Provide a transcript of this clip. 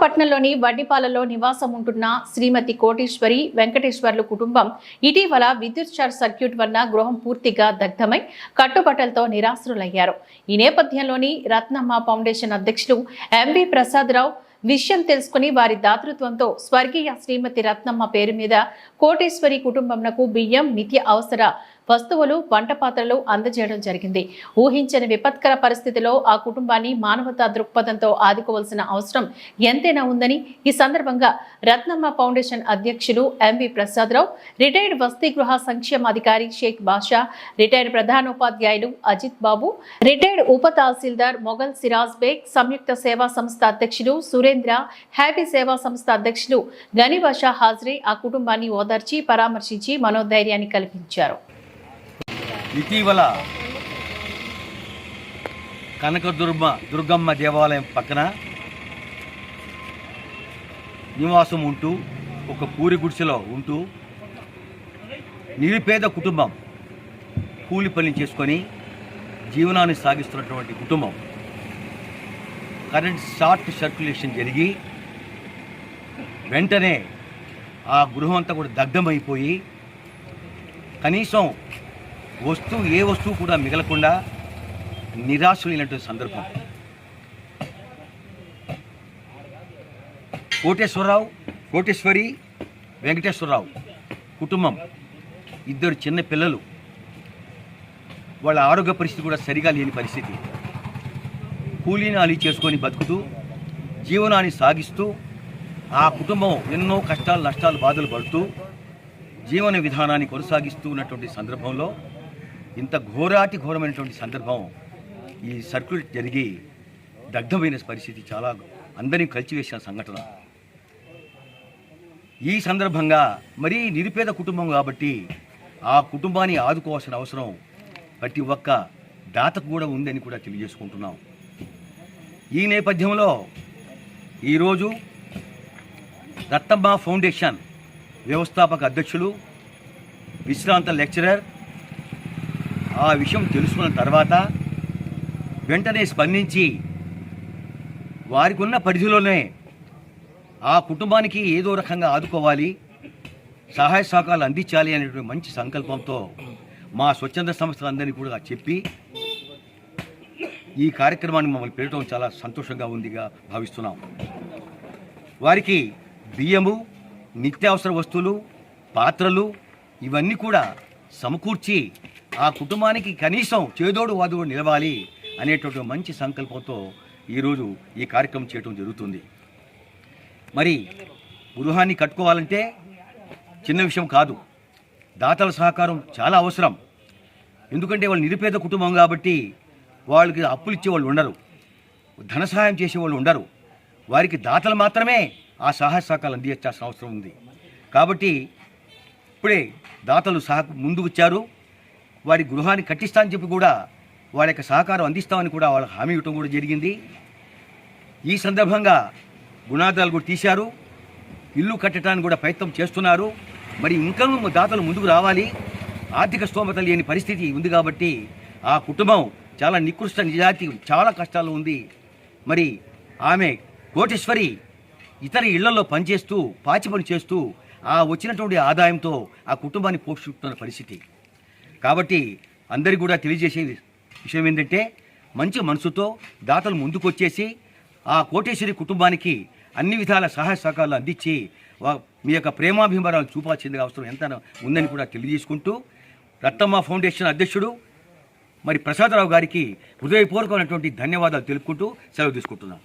విశాఖపట్నంలోని వడ్డిపాలలో నివాసం ఉంటున్న శ్రీమతి కోటేశ్వరి వెంకటేశ్వర్లు కుటుంబం ఇటీవల విద్యుత్ షార్ట్ సర్క్యూట్ వల్ల గృహం పూర్తిగా దగ్ధమై కట్టుబట్టలతో నిరాశ్రులయ్యారు. ఈ నేపథ్యంలోని రత్నమ్మ ఫౌండేషన్ అధ్యక్షులు ఎంవి ప్రసాదరావు విషయం తెలుసుకుని వారి దాతృత్వంతో స్వర్గీయ శ్రీమతి రత్నమ్మ పేరు మీద కోటేశ్వరి కుటుంబంకు బియ్యం నిత్య అవసర వస్తువులు వంట పాత్రలు అందజేయడం జరిగింది. ఊహించని విపత్కర పరిస్థితిలో ఆ కుటుంబాన్ని మానవతా దృక్పథంతో ఆదుకోవాల్సిన అవసరం ఎంతైనా ఉందని ఈ సందర్భంగా రత్నమ్మ ఫౌండేషన్ అధ్యక్షులు ఎంవి ప్రసాదరావు రిటైర్డ్ వసతి గృహ సంక్షేమ అధికారి షేక్ బాషా రిటైర్డ్ ప్రధానోపాధ్యాయులు అజిత్ బాబు రిటైర్డ్ ఉప తహసీల్దార్ మొఘల్ సిరాజ్ బేగ్ సంయుక్త సేవా సంస్థ అధ్యక్షులు సురేంద్ర హ్యాపీ సేవా సంస్థ అధ్యక్షులు గని హాజరీ ఆ కుటుంబాన్ని ఓదార్చి పరామర్శించి మనోధైర్యాన్ని కల్పించారు. ఇటీవల కనకదుర్మ దుర్గమ్మ దేవాలయం పక్కన నివాసం ఉంటూ ఒక పూరి గుడిసెలో ఉంటూ నిరుపేద కుటుంబం కూలి పని చేసుకొని జీవనాన్ని సాగిస్తున్నటువంటి కుటుంబం. కరెంట్ షార్ట్ సర్క్యులేషన్ జరిగి వెంటనే ఆ గృహం అంతా కూడా దగ్ధమైపోయి కనీసం వస్తువు ఏ వస్తువు కూడా మిగలకుండా నిరాశులైనటువంటి సందర్భం. కోటేశ్వరరావు కోటేశ్వరి వెంకటేశ్వరరావు కుటుంబం ఇద్దరు చిన్న పిల్లలు. వాళ్ళ ఆరోగ్య పరిస్థితి కూడా సరిగా లేని పరిస్థితి. కూలీనాలి చేసుకొని బతుకుతూ జీవనాన్ని సాగిస్తూ ఆ కుటుంబం ఎన్నో కష్టాలు నష్టాలు బాధలు పడుతూ జీవన విధానాన్ని కొనసాగిస్తూ ఉన్నటువంటి సందర్భంలో ఇంత ఘోరాతి ఘోరమైనటువంటి సందర్భం ఈ సర్కిల్ జరిగి దగ్ధమైన పరిస్థితి చాలా అందరినీ కలిచివేసిన సంఘటన. ఈ సందర్భంగా మరీ నిరుపేద కుటుంబం కాబట్టి ఆ కుటుంబాన్ని ఆదుకోవాల్సిన అవసరం ప్రతి ఒక్క దాతకు కూడా ఉందని కూడా తెలియజేసుకుంటున్నాం. ఈ నేపథ్యంలో ఈరోజు రత్తమ్మ ఫౌండేషన్ వ్యవస్థాపక అధ్యక్షులు విశ్రాంత లెక్చరర్ ఆ విషయం తెలుసుకున్న తర్వాత వెంటనే స్పందించి వారికి ఉన్న పరిధిలోనే ఆ కుటుంబానికి ఏదో రకంగా ఆదుకోవాలి సహాయ సహకారాలు అందించాలి అనేటువంటి మంచి సంకల్పంతో మా స్వచ్ఛంద సంస్థలందరినీ కూడా చెప్పి ఈ కార్యక్రమాన్ని మమ్మల్ని పెట్టడం చాలా సంతోషంగా ఉందిగా భావిస్తున్నాం. వారికి బియ్యము నిత్యావసర వస్తువులు పాత్రలు ఇవన్నీ కూడా సమకూర్చి ఆ కుటుంబానికి కనీసం చేదోడు వాదుడు నిలవాలి అనేటువంటి మంచి సంకల్పంతో ఈరోజు ఈ కార్యక్రమం చేయడం జరుగుతుంది. మరి గృహాన్ని కట్టుకోవాలంటే చిన్న విషయం కాదు. దాతల సహకారం చాలా అవసరం. ఎందుకంటే వాళ్ళు నిరుపేద కుటుంబం కాబట్టి వాళ్ళకి అప్పులు ఇచ్చేవాళ్ళు ఉండరు. ధన సహాయం చేసే వాళ్ళు ఉండరు. వారికి దాతలు మాత్రమే ఆ సహాయ సహకారాలు అందించాల్సిన అవసరం ఉంది. కాబట్టి ఇప్పుడే దాతలు సహ ముందుకు వచ్చారు వారి గృహాన్ని కట్టిస్తా అని చెప్పి కూడా వాళ్ళ యొక్క సహకారం అందిస్తామని కూడా వాళ్ళకి హామీ ఇవ్వటం కూడా జరిగింది. ఈ సందర్భంగా గుణాదాలు కూడా తీశారు. ఇల్లు కట్టడానికి కూడా ప్రయత్నం చేస్తున్నారు. మరి ఇంకా దాతలు ముందుకు రావాలి. ఆర్థిక స్తోమత లేని పరిస్థితి ఉంది కాబట్టి ఆ కుటుంబం చాలా నికృష్ట నిజాతి చాలా కష్టాల్లో ఉంది. మరి ఆమె కోటేశ్వరి ఇతర ఇళ్ళలో పనిచేస్తూ పాచి పని చేస్తూ ఆ వచ్చినటువంటి ఆదాయంతో ఆ కుటుంబాన్ని పోషిస్తున్న పరిస్థితి. కాబట్టి అందరికీ కూడా తెలియజేసే విషయం ఏంటంటే మంచి మనసుతో దాతలు ముందుకొచ్చేసి ఆ కోటేశ్వరి కుటుంబానికి అన్ని విధాల సహాయ సహకారాలు అందించి మీ యొక్క ప్రేమాభిమానాలు చూపాల్సిందిగా అవసరం ఎంత ఉందని కూడా తెలియజేసుకుంటూ రత్తమ్మ ఫౌండేషన్ అధ్యక్షుడు మరి ప్రసాదరావు గారికి హృదయపూర్వకమైనటువంటి ధన్యవాదాలు తెలుపుకుంటూ సెలవు తీసుకుంటున్నాను